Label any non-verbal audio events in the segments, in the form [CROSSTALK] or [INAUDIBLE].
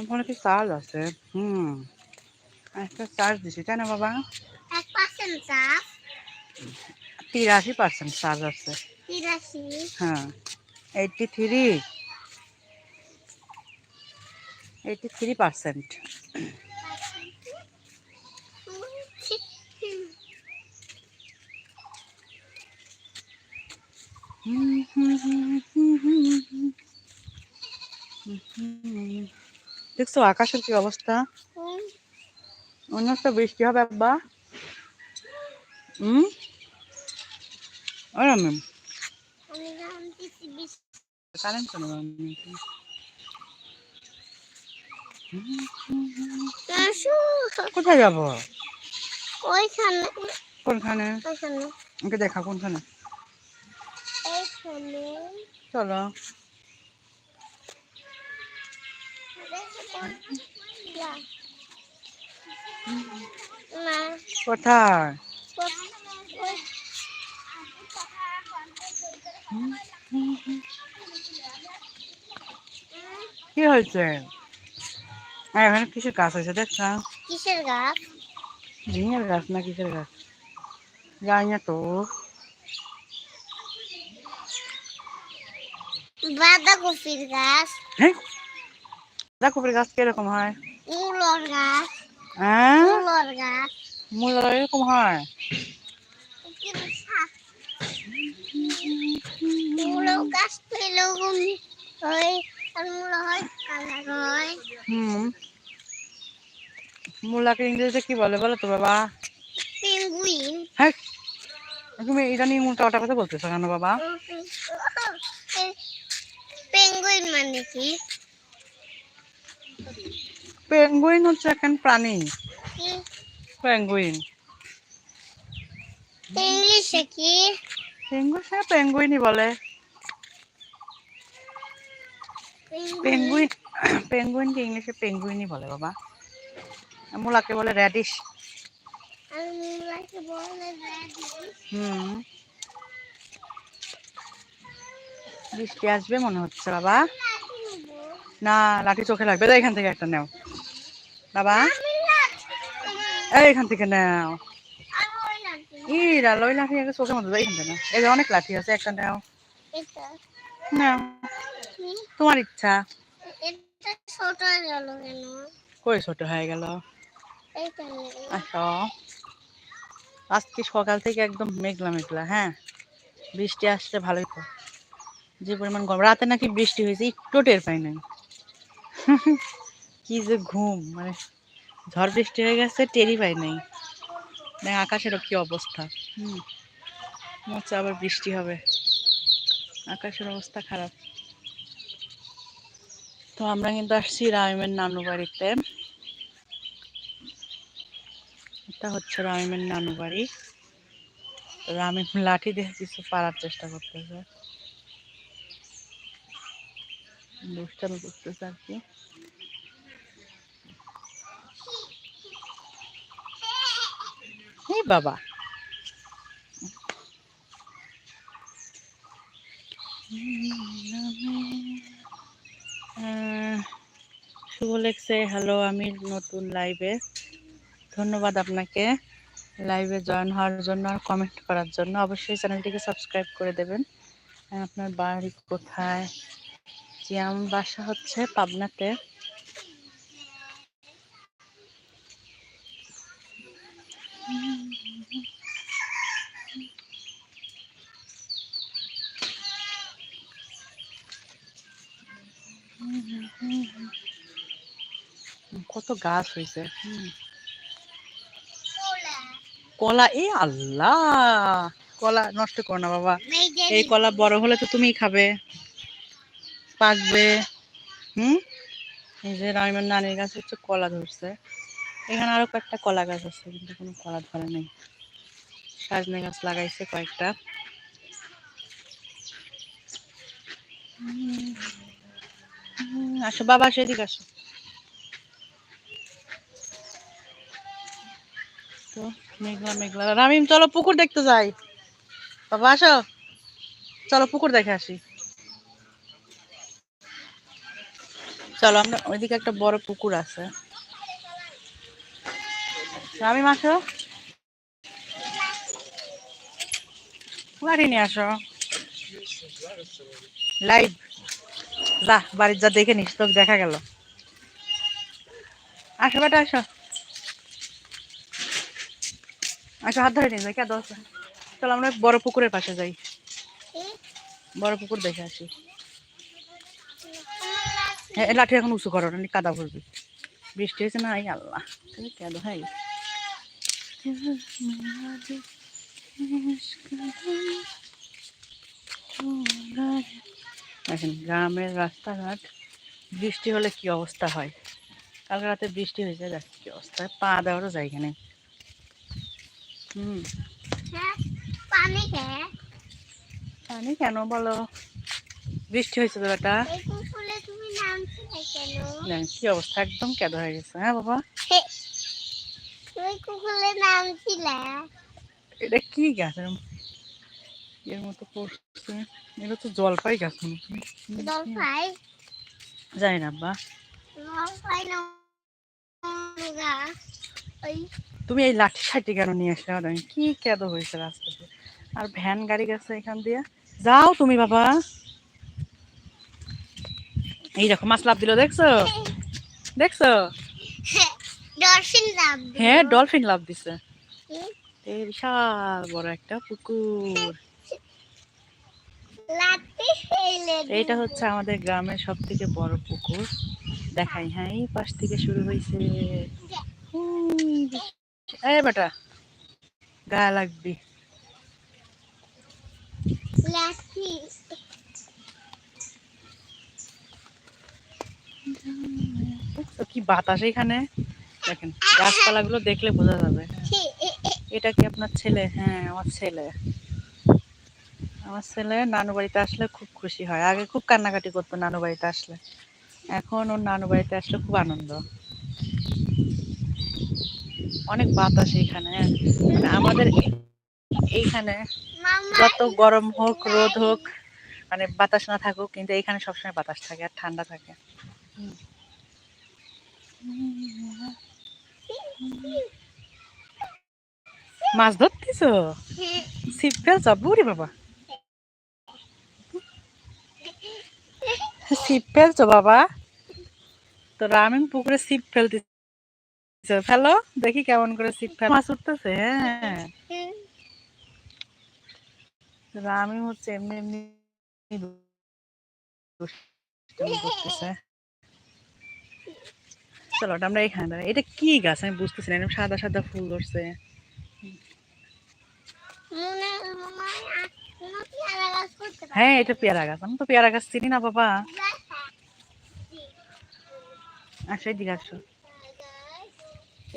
আমার কি চার্জ আছে হুম। একটা চার্জ দিছি তাই না বাবা? তিরাশি পার্সেন্ট চার্জ আছে। হ্যাঁ। Eighty three eighty three percent দেখছ আকাশের কি অবস্থা? অন্য একটা বৃষ্টি হবে আব্বা। হুম কারেন্ট চলে কোথায় যাব? ওইখানে কোনখানে? ওইখানে দেখা কোনখানে? চলো না কোথায় কি হয়েছে? আর এখানে কিসের গাছ আছে দেখছা কিসের গাছ? ঝিঙের গাছ না কিসের গাছ? জানি না তো। বাঁধাকপির গাছ। হ্যাঁ? বাঁধাকপির গাছ কীরকম হয়? মূলর গাছ। হ্যাঁ? মূলর গাছ। এরকম হয়? কিন্তু গাছ তো এরকম হয় আর মূলো হয় কালার হয়। হুম। মূলাকে ইংরেজিতে কি বলে বলো তো বাবা? পেঙ্গুইন। হ্যাঁ। তুমি ইদানিং উল্টা কথা বলতেছো কেন বাবা? পেঙ্গুইন মানে কি? পেঙ্গুইন হচ্ছে এখন প্রাণী। পেঙ্গুইন ইংলিশে কি? পেঙ্গুইন হ্যাঁ পেঙ্গুইনই বলে। পেঙ্গুইন পেঙ্গুইনকে ইংলিশে পেঙ্গুইনই বলে বাবা। মূলাকে বলে র্যাডিশ রেডিশ হুম। বৃষ্টি আসবে মনে হচ্ছে বাবা। না লাঠি চোখে লাগবে। এখান থেকে একটা নাও। বাবা? এই, এখান থেকে নাও। ই লাল ওই লাঠি আগে চোখের মধ্যে এখান থেকে। এই যে অনেক লাঠি আছে, একটা নাও। নাও। তোমার ইচ্ছা? ছোট গেল কই ছোট হয়ে গেল? এইটা আজকে সকাল থেকে একদম মেঘলা মেঘলা হ্যাঁ? বৃষ্টি আসছে ভালোই তো। যে পরিমাণ গরম। রাতে নাকি বৃষ্টি হয়েছে, একটু টের পাই নাই। কি যে ঘুম মানে ঝড় বৃষ্টি হয়ে গেছে টেরই পাই নাই। দেখ আকাশেরও কি অবস্থা। হুম, মনে আবার বৃষ্টি হবে। আকাশের অবস্থা খারাপ। তো আমরা কিন্তু আসছি রায়মের নানু বাড়িতে। এটা হচ্ছে রামিমের নানু বাড়ি। রামিম লাঠি দিয়ে কিছু পারার চেষ্টা করতেছে। দুষ্টামি করতেছে আর কি। বাবা। শুভ লেখছে হ্যালো আমি নতুন লাইভে ধন্যবাদ আপনাকে। লাইভে জয়েন হওয়ার জন্য আর কমেন্ট করার জন্য। অবশ্যই চ্যানেলটিকে সাবস্ক্রাইব করে দেবেন। আপনার বাড়ি কোথায়? জি আমার বাসা হচ্ছে পাবনাতে। কত গাছ হয়েছে কলা। এ আল্লাহ! কলা নষ্ট করো না বাবা। এই কলা বড় হলে তো তুমি খাবে। পাকবে। হুম? এই যে রামিমার নানির গাছ হচ্ছে কলা ধরছে। এখানে আরও কয়েকটা কলা গাছ আছে কিন্তু কোনো কলা ধরে নেই। সাজনে গাছ লাগাইছে কয়েকটা। আসো, বাবা সেদিকে আসো। তো, মেঘলা মেঘলা। রামিম, চলো পুকুর দেখতে যাই। বাবা, আসো। চলো পুকুর দেখে আসি। চলো, আমরা ওইদিকে একটা বড় পুকুর আছে। রামিম, আসো। গাড়ি নিয়ে আসো। লাইভ যা, বাড়ির যা দেখে নিস, তোকে দেখা গেল। আসো বেটা, আসো। আসো, হাত ধরে নিয়ে যাই, কে দশ চলো আমরা বড় পুকুরের পাশে যাই। বড় পুকুর দেখে আসি। হ্যাঁ লাঠি এখন উঁচু করো না কাদা ভরবি। বৃষ্টি হয়েছে না? আল্লাহ কেন হয় দেখেন গ্রামের রাস্তাঘাট বৃষ্টি হলে কি অবস্থা হয়? কালকে রাতে বৃষ্টি হয়েছে দেখ কি অবস্থা পা দেওয়ারও জায়গা নেই। হুম। হ্যাঁ পানি কেন বলো? বৃষ্টি হয়েছে তো বেটা। কি অবস্থা একদম কেদা হয়ে গেছে হ্যাঁ বাবা? এটা কি গাছ? এর মতো এটা তো জলপাই গাছ জলপাই? জানি না আব্বা। জলপাই না তুমি এই লাঠি সাইটি কেন নিয়ে আসলে আমি কি কেদ হয়েছে রাস্তাতে? আর ভ্যান গাড়ি গেছে এখান দিয়ে। যাও তুমি বাবা। এই দেখো মাছ লাভ দিল দেখছ? দেখছ? ডলফিন লাভ হ্যাঁ ডলফিন লাভ দিছে। এই বিশাল বড় একটা পুকুর। এইটা হচ্ছে আমাদের গ্রামের সব থেকে বড় পুকুর। দেখাই হ্যাঁ এই পাশ থেকে শুরু হয়েছে। এই বেটা লাগবি। লাঠি। কি বাতাস এখানে? দেখেন গাছপালাগুলো দেখলে বোঝা যাবে। এটা কি আপনার ছেলে? হ্যাঁ আমার ছেলে। আমার ছেলে নানু বাড়িতে আসলে খুব খুশি হয়। আগে খুব কান্নাকাটি করতো নানু বাড়িতে আসলে। এখন ওর নানু বাড়িতে আসলে খুব আনন্দ। অনেক বাতাস এখানে। মানে আমাদের এইখানে যত গরম হোক রোদ হোক মানে বাতাস না থাকুক কিন্তু এইখানে সবসময় বাতাস থাকে আর ঠান্ডা থাকে। মাছ ধরতেছ? ছিপ ফেলছ বুড়ি বাবা। ছিপ ফেলছো বাবা। তো রামিন পুকুরে ছিপ ফেলতে ফেলো, দেখি কেমন করে ছিপ ফেল মাছ উঠতেছে হ্যাঁ। রামি হচ্ছে এমনি এমনি চলো আমরা এখানে দাঁড়াই। এটা কি গাছ? আমি বুঝতেছি না সাদা সাদা ফুল ধরছে। হ্যাঁ এটা পেয়ারা গাছ। আমি তো পেয়ারা গাছ চিনি না, বাবা। আসো এদিকে আসো।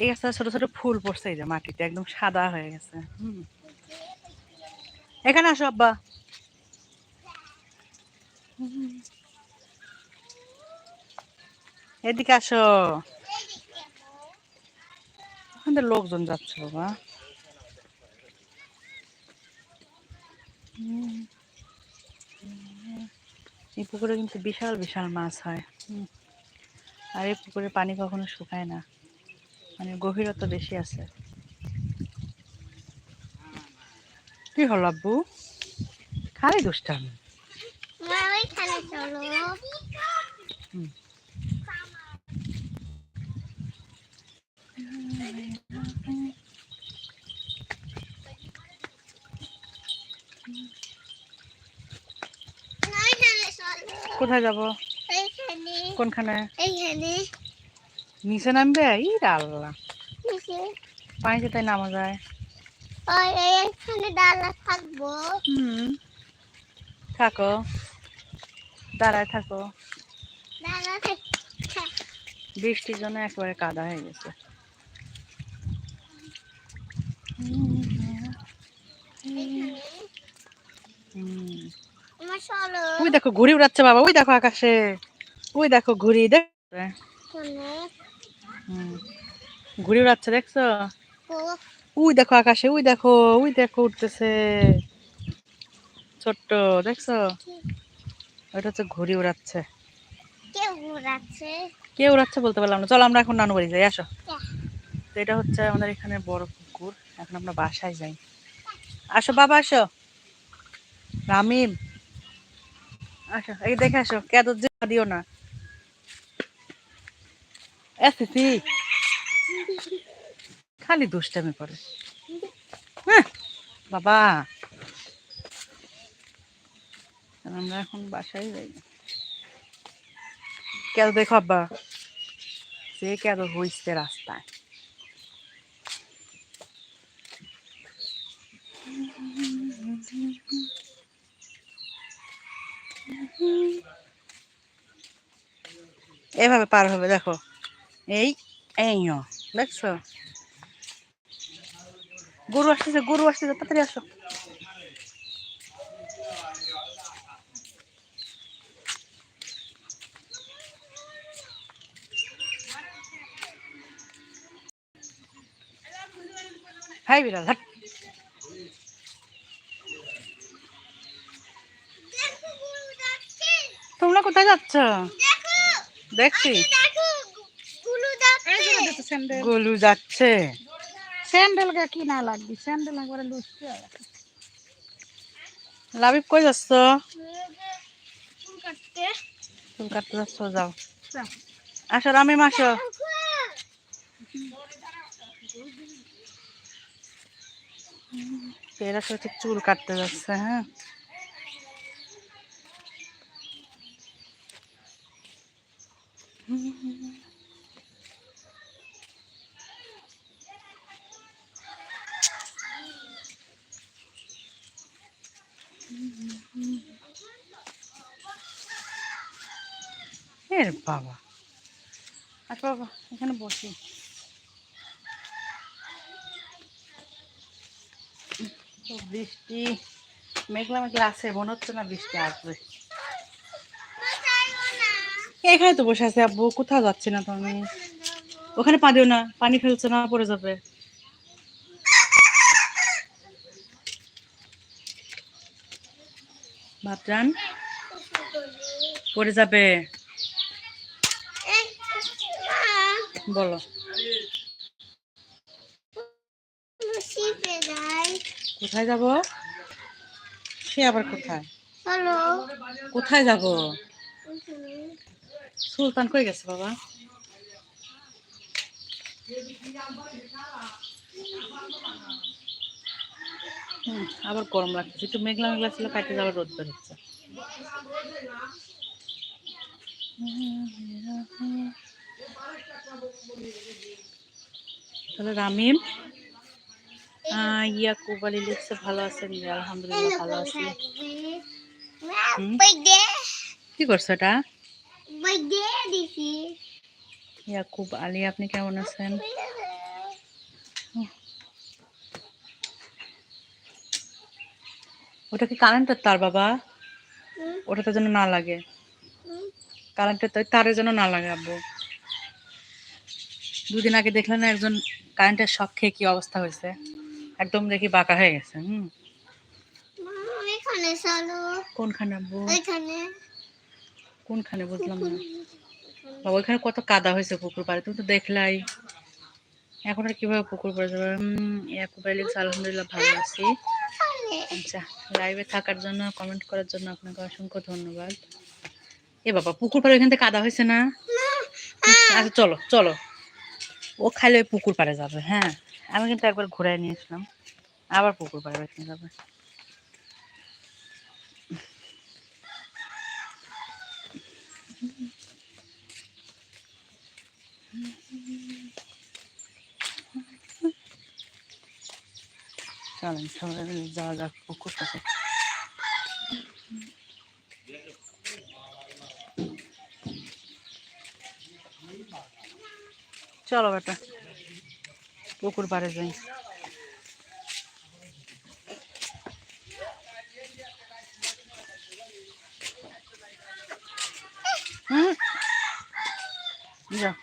এই গাছটা ছোট ছোট ফুল পড়ছে, এই যে মাটিতে, একদম সাদা হয়ে গেছে। এখানে আসো, আব্বা। এদিকে আসো। ওখান লোকজন যাচ্ছে, বাবা। এই পুকুরে কিন্তু বিশাল বিশাল মাছ হয়। আর এই পুকুরে পানি কখনো শুকায় না। মানে গভীরতা বেশি আছে। কি হলো আব্বু? খালি দুষ্টামি। ওইখানে চলো কোথায় যাব? কোনখানে? নিচে নামবে? ই আল্লাহ। পানিতে তাই নামা যায়। থাকব। হুম। থাকো। দাঁড়ায় থাকো। বৃষ্টির জন্য একেবারে কাদা হয়ে গেছে হুম। আমার চলো ওই দেখো ঘুড়ি উড়াচ্ছে বাবা ওই দেখো আকাশে ওই দেখো ঘুড়ি দেখ। ঘুড়ি উড়াচ্ছে দেখছ? ওই দেখো আকাশে ওই দেখো ওই দেখো উঠতেছে ছোট্ট দেখছ? ওইটা হচ্ছে ঘুড়ি উড়াচ্ছে। কে উড়াচ্ছে। বলতে পারলাম না। চলো আমরা এখন নানু বাড়ি যাই আসো। তো এটা হচ্ছে আমাদের এখানে বড় পুকুর। এখন আমরা বাসায় যাই। আসো বাবা আসো। রামিম। আসো এই দেখে আসো কেদ দিও না। খালি দুষ্টামি করে। হ্যাঁ, বাবা। আমরা এখন বাসায় যাই। কেন দেখো আব্বা। সে কেন হইছে রাস্তায়। এভাবে পার হবে, দেখো। এই এই দেখছ? গরু আসতেছে গরু আসতেছে, তাড়াতাড়ি আসো। হাই বিড়াল হাট দেখো গরু যাচ্ছে তোমরা কোথায় যাচ্ছ? দেখছি। দেখো গুলু যাচ্ছে। গলু স্যান্ডেল গা কিনা লাগবে? স্যান্ডেল একবারে লুচছে লাবিব কই যাচ্ছ? চুল কাটতে। চুল কাটতে যাচ্ছ যাও। আসো রামিম আসো। এরা সব চুল কাটতে যাচ্ছে হ্যাঁ? এর বাবা। আচ্ছা বাবা, এখানে বসি। বৃষ্টি, মেঘলা মেঘলা আছে, মনে হচ্ছে না বৃষ্টি আসবে। এখানে তো বসে আছে আব্বু। কোথাও যাচ্ছে না তুমি ওখানে পা দিও না পানি ফেলছো না পড়ে যাবে। ভাবজান পড়ে যাবে। বলো। কোথায় যাব? সে আবার কোথায়? কোথায় যাব? সুলতান কই গেছে বাবা? আবার গরম লাগছে একটু মেঘলা মেঘলা ছিল কাটে যাবার রোদ বের হচ্ছে। তাহলে রামিম আহ, ইয়াকুব আলী লিখছে ভালো আছেন? আলহামদুলিল্লাহ ভালো আছি। কি করছ এটা? ইয়াকুব আলী আপনি কেমন আছেন? ওটা কি কারেন্টের তার বাবা? হুম, ওটাতে যেন না লাগে। কারেন্টের তার যেন না লাগে আব্বু। দুদিন আগে দেখলেন না একজন কারেন্টের শখ খেয়ে কি অবস্থা হয়েছে? একদম দেখি বাঁকা হয়ে গেছে হুম। কোনখানে আব্বু? কোনখানে বুঝলাম না। বাবা, ওইখানে কত কাদা হয়েছে পুকুর পাড়ে, তুমি তো দেখলাই। এখন আর কীভাবে পুকুর পাড়ে যাবে? ইয়াকুব আলী আলহামদুলিল্লাহ ভালো আছি। আচ্ছা লাইভে থাকার জন্য কমেন্ট করার জন্য আপনাকে অসংখ্য ধন্যবাদ। এ বাবা, পুকুর পাড়ে ওইখান থেকে কাদা হয়েছে না? আচ্ছা চলো চলো। ও খাইলে পুকুর পাড়ে যাবে হ্যাঁ। আমি কিন্তু একবার ঘুরাই নিয়েছিলাম। আবার পুকুর পাড়ে যাবে। চলেন সবাই মিলে যাওয়া যাক পুকুর চলো বেটা পুকুর পাড়ে যাই হুম যাও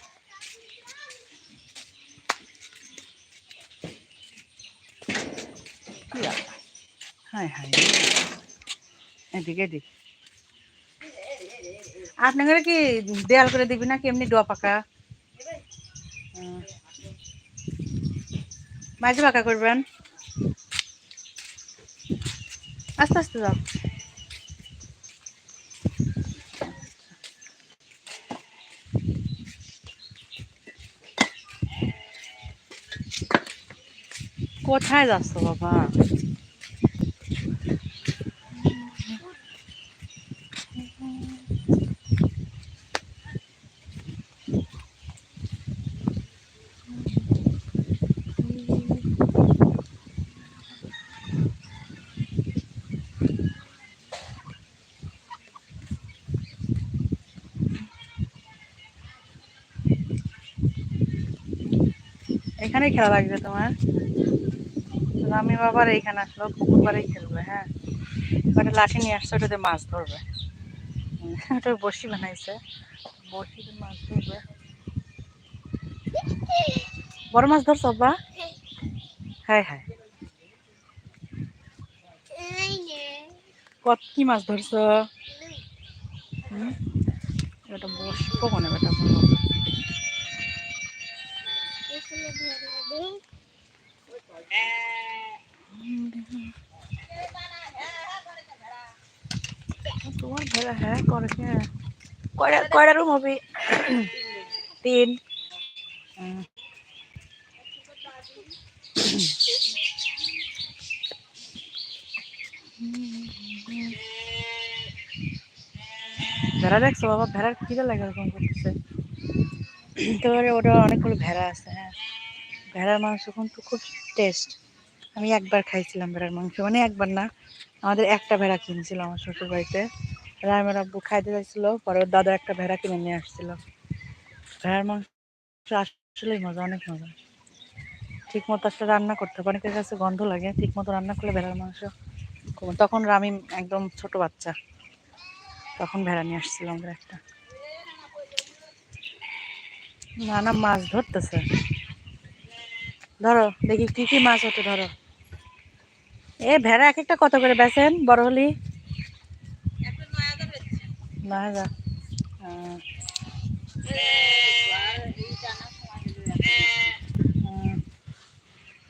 কি ব্যাপার? হায় হায় এদিকে এদিকে আপনাদের কি দেয়াল করে দিবি না কি এমনি ডোয়া পাকা। মাঝে পাকা করবেন? আস্তে আস্তে যাও। কোথায় যাচ্ছ বাবা? এখানেই খেলা লাগবে তোমার। আমি বাবার এইখানে আসলো পুকুর খেলবে হ্যাঁ। ওটা লাঠি নিয়ে আসছে, ওটাতে মাছ ধরবে। ওটা বসি বানাইছে। বসিতে মাছ ধরবে। বড় মাছ ধরছ বা হ্যাঁ হ্যাঁ। কত কি মাছ ধরছ? এটা বসবো মনে বেটা তোমার ভেড়া হ্যাঁ করে হ্যাঁ? কয়টা কয়টা রুম হবে? তিন। ভেড়া দেখছ বাবা? ভেড়ার খিদে লাগে এরকম করতেছে। তারপরে ওটা অনেকগুলো ভেড়া আছে হ্যাঁ। ভেড়ার মাংস কিন্তু খুব টেস্ট। আমি একবার খাইছিলাম ভেড়ার মাংস মানে একবার না, আমাদের একটা ভেড়া কিনছিল আমার শ্বশুর বাড়িতে রায়মের আব্বু খাইতে চাইছিল পরে দাদা একটা ভেড়া কিনে নিয়ে আসছিল। ভেড়ার মাংস আসলেই মজা, অনেক মজা। ঠিক মতো একটা রান্না করতে হবে, অনেকের কাছে গন্ধ লাগে ঠিক মতো রান্না করলে ভেড়ার মাংস তখন রামি একদম ছোট বাচ্চা, তখন ভেড়া নিয়ে আসছিল আমাদের একটা। না না, মাছ ধরতেছে। ধরো দেখি কি কি মাছ হতো ধরো। এ ভেড়া এক একটা কত করে বেচেন বড় হলি? আহ,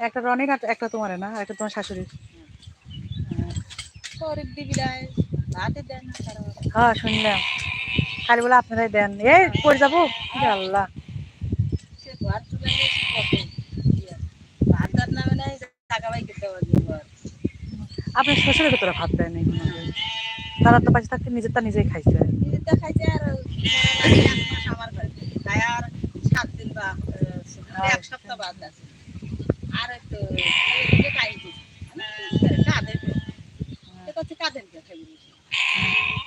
একটা রনির আর একটা তোমার না একটা তোমার শাশুড়ির। হ্যাঁ শুনলাম। খালি বলে আপনারাই দেন। এই পড়ে যাব? আল্লাহ। আপনার শ্বশুরের তোরা ভাত দেয় নাই তারা তো পাশে থাকতে নিজের তা নিজেই খাইছে। এক সপ্তাহ বাদ আছে। আর একটু কাঁদে করছে কাঁদেন কে খাবি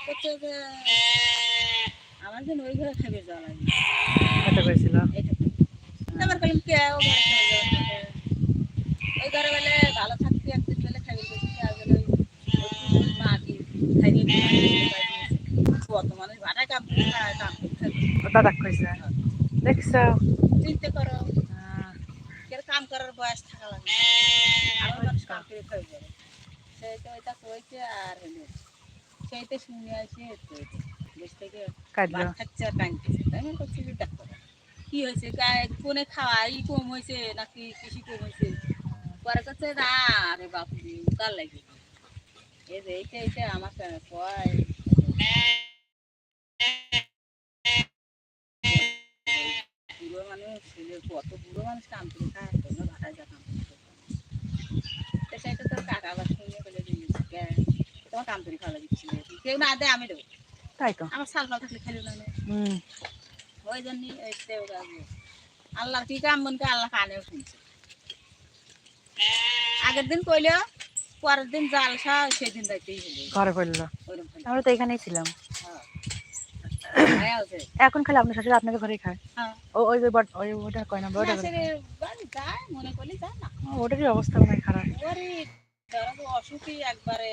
করছে আমার জন্য ওই ঘরে খাবে যাওয়া লাগে। আমার কে ও ঘরে খাবে যাওয়া লাগে। ওই ঘরে বলে ভালো থাকতে একদিন বলে খাবি বেশি আর বলে ওই মা কি খাইয়ে কত মানুষ ভাড়া কাম করে খায়, কাম করে খাবে। ও দাদা কইছে দেখছ? চিন্তা করো কাম করার বয়স থাকা লাগে। আরও মানুষ কাম করে খাই করে সেই তো ওইটা কইছে আর হলো শুনে আসে তো দেশ থেকে খাচ্ছে তাই আমি করছি দেখো কি হয়েছে কোনে খাওয়া ই কম হয়েছে নাকি কৃষি কম হয়েছে পরে করছে না আরে বাপু কার লাগে এই যে এইটা এইটা আমাকে কয়। বুড়ো মানুষ ছেলে কত বুড়ো মানুষ কাম করে খায় তোমরা ভাটায় যা কাম তো সেটা তোর কাকা আবার শুনে বলে তোমার কাম করে খাওয়া দিচ্ছিল কেউ না দেয় আমি দেবো। তাই তো। আমার সাল ফাল থাকলে খেলে না ওই জন্যই আল্লাহর কি কাম মনকে আল্লাহ কানেও শুনছে। আগের দিন কইলেও পরের দিন জালসা সেদিন হলো। ঘরে খালি আমরা তো এখানেই ছিলাম। হ্যাঁ। এখন খালি আপনার শাশুড়ি আপনাদের ঘরেই খায়। হ্যাঁ। ও ওই যে বট- ওই ওটা কয় নাম্বার ওটা মনে না। ওটারই অবস্থা অনেক খারাপ? ওরে ধরো তো অসুখী একবারে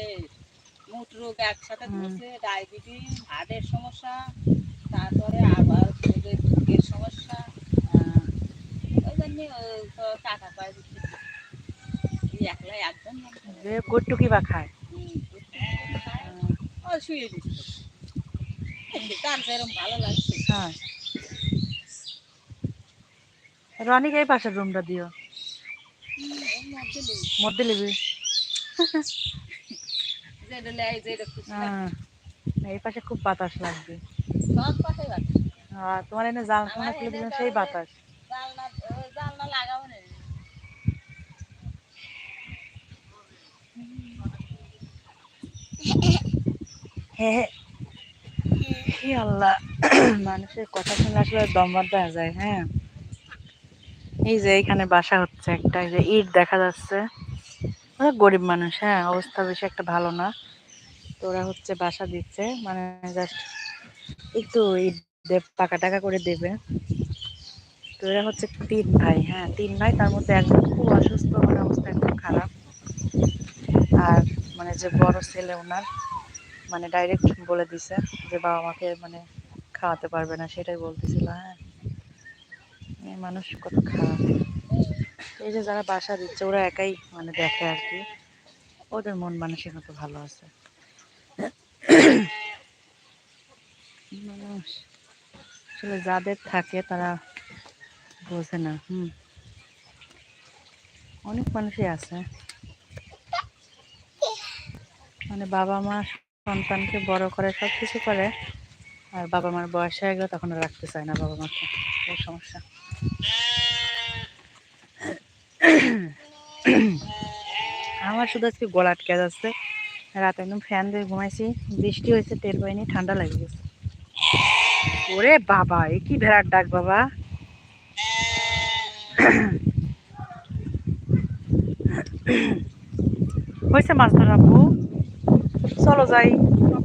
মুট রোগ একসাথে। ধরছে ডায়াবেটিস হার্টের সমস্যা তারপরে আবার বুকের সমস্যা ওই জন্য টাকা পায় দিচ্ছে এই একলা একদম না। যে গোটুকি বা খায়। শুয়ে দিচ্ছে দেখছি তার যেরকম ভালো লাগছে হ্যাঁ। রনিকে এই পাশের রুমটা দিও। মধ্যে খুশি হ্যাঁ। এই পাশে খুব বাতাস লাগবে। তোমার এনে জাল খানা খুলে দিবেন সেই বাতাস। হ্যাঁ হ্যাঁ হে আল্লাহ। [CLEARS THROAT] মানুষের কথা শুনে আসলে দম বাঁধা যায় হ্যাঁ। এই যে এখানে বাসা হচ্ছে একটা যে ইট দেখা যাচ্ছে। ওরা গরিব মানুষ হ্যাঁ অবস্থা বেশি একটা ভালো না। তো ওরা হচ্ছে বাসা দিচ্ছে মানে জাস্ট একটু ইট পাকা টাকা করে দেবে। তো এরা হচ্ছে তিন ভাই হ্যাঁ তিন ভাই, তার মধ্যে একজন খুব অসুস্থ মানে অবস্থা একদম খারাপ। আর মানে যে বড় ছেলে ওনার মানে ডাইরেক্ট বলে দিছে যে বাবা মাকে মানে খাওয়াতে পারবে না, সেটাই বলতেছিল হ্যাঁ। মানুষ কত খারাপ। এই যে যারা বাসা দিচ্ছে, ওরা একাই মানে দেখে আর কি। ওদের মন মানসিকতা ভালো আছে। মানুষ। আসলে যাদের থাকে, তারা বোঝে না, হুম। অনেক মানুষই আছে। মানে বাবা মা সন্তানকে বড় করে সব কিছু করে, আর বাবা মার বয়স হয়ে গেলে, তখন রাখতে চায় না বাবা মাকে এই সমস্যা। আমার শুধু আজকে গলা আটকে যাচ্ছে। রাতে একদম ফ্যান দিয়ে ঘুমাইছি, বৃষ্টি হয়েছে, টের পাইনি, ঠান্ডা লেগে গেছে। ওরে বাবা, এ কি ভেড়ার ডাক বাবা? হয়েছে মাছ ধরা, আপু? চলো যাই।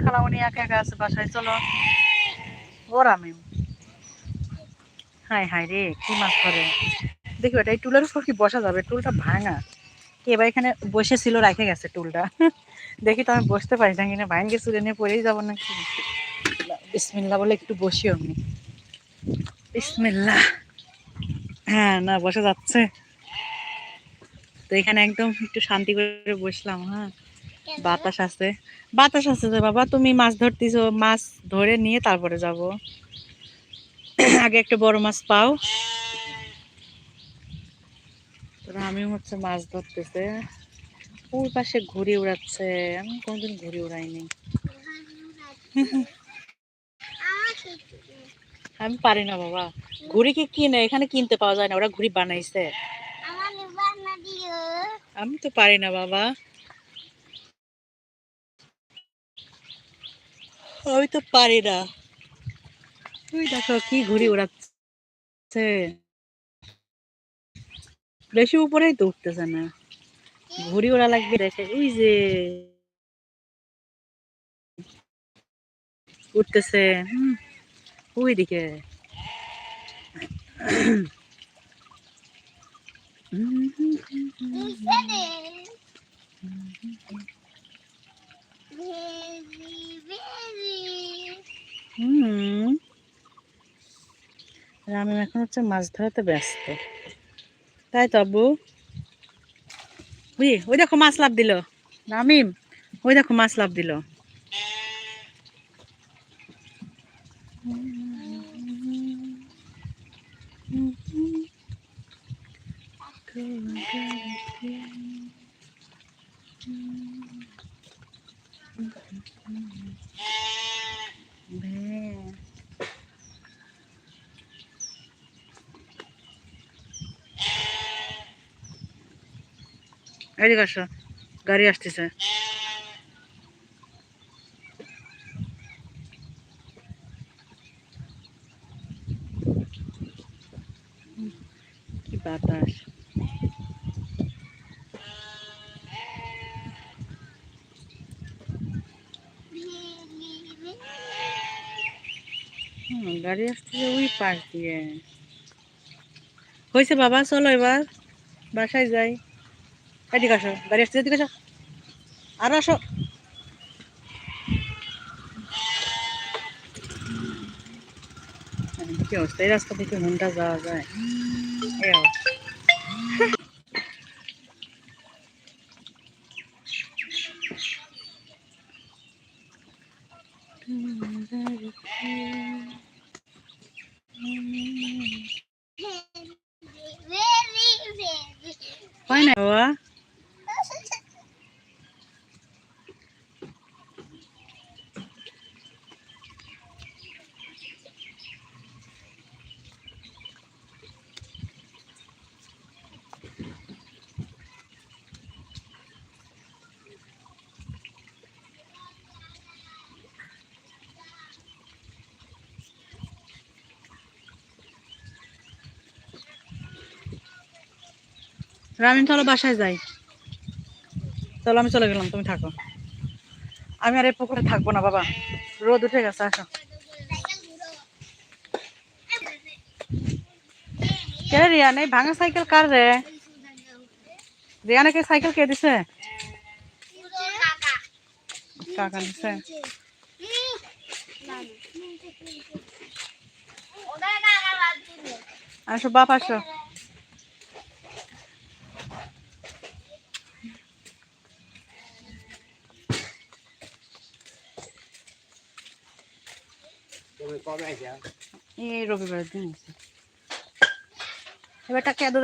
খালামনি একা একা আছে বাসায়, চলো। ওর আমি। হাই হাই রে, কি মাছ ধরে। দেখো, এটা এই টুলের উপর কি বসা যাবে? টুলটা ভাঙা। কে এবার এখানে বসেছিল, রেখে গেছে টুলটা। দেখি তো আমি বসতে পারি না কিনা ভাঙে চুলে নিয়ে পড়েই যাব না কি বিসমিল্লা বলে একটু বসি আমি। বিসমিল্লা হ্যাঁ না, বসা যাচ্ছে। তো এখানে একদম একটু শান্তি করে বসলাম হ্যাঁ। বাতাস আছে। বাতাস আছে তো বাবা তুমি মাছ ধরতেছো মাছ ধরে নিয়ে তারপরে যাব। আগে একটা বড় মাছ পাও। তোরা আমি হচ্ছে মাছ ধরতেছে। ওর পাশে ঘুড়ি উড়াচ্ছে। আমি কোনদিন ঘুড়ি উড়াইনি। আমি পারি না বাবা। ঘুড়ি কি কিনে? এখানে কিনতে পাওয়া যায় না। ওরা ঘুড়ি বানাইছে। আমি তো পারি না বাবা। আমি তো পারি না। তুই দেখো কি ঘুড়ি উড়াচ্ছে। বেশি উপরেই তো উঠতেছে না। ঘুড়ি ওড়া লাগবে দেখে ওই যে। উঠতেছে হুম, ওই দিকে। হুম। এখন হচ্ছে মাছ ধরাতে ব্যস্ত। তাই তো আব্বু? বুঝি ওই দেখো মাছ লাভ দিল। রামিম, ওই দেখো মাছ লাভ দিল। এদিকে আসো গাড়ি আসতেছে। কি বাতাস। গাড়ি আসতেছে ওই পাশ দিয়ে। হয়েছে বাবা, চলো এবার। বাসায় যাই। এদিকে আসো গাড়ি আসতে এদিকে আসো। আরও আসো। কি অবস্থা? এই রাস্তা থেকে হুন্ডা যাওয়া যায়। এই রামিন চলো বাসায় যাই। চলো, আমি চলে গেলাম, তুমি থাকো। আমি আর এই পুকুরে থাকব না, বাবা। রোদ উঠে গেছে, আসো। কে রিয়ান, এই ভাঙা সাইকেল কার রে? রিয়ানাকে সাইকেল কে দিছে? কাকা দিছে। আসো, বাপ, আসো। এই রবিবারের দিন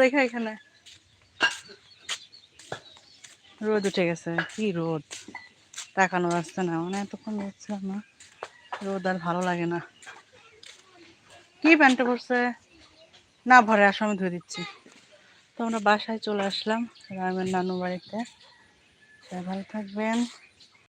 দেখে এখানে। রোদ উঠে গেছে। কি রোদ? তাকানো যাচ্ছে না। মানে এতক্ষণ ছিল না। রোদ আর ভালো লাগে না। কি প্যান্টে পড়ছে না ভরে আসো, আমি ধুয়ে দিচ্ছি। তো আমরা বাসায় চলে আসলাম। রামের নানু বাড়িতে। সবাই ভালো থাকবেন।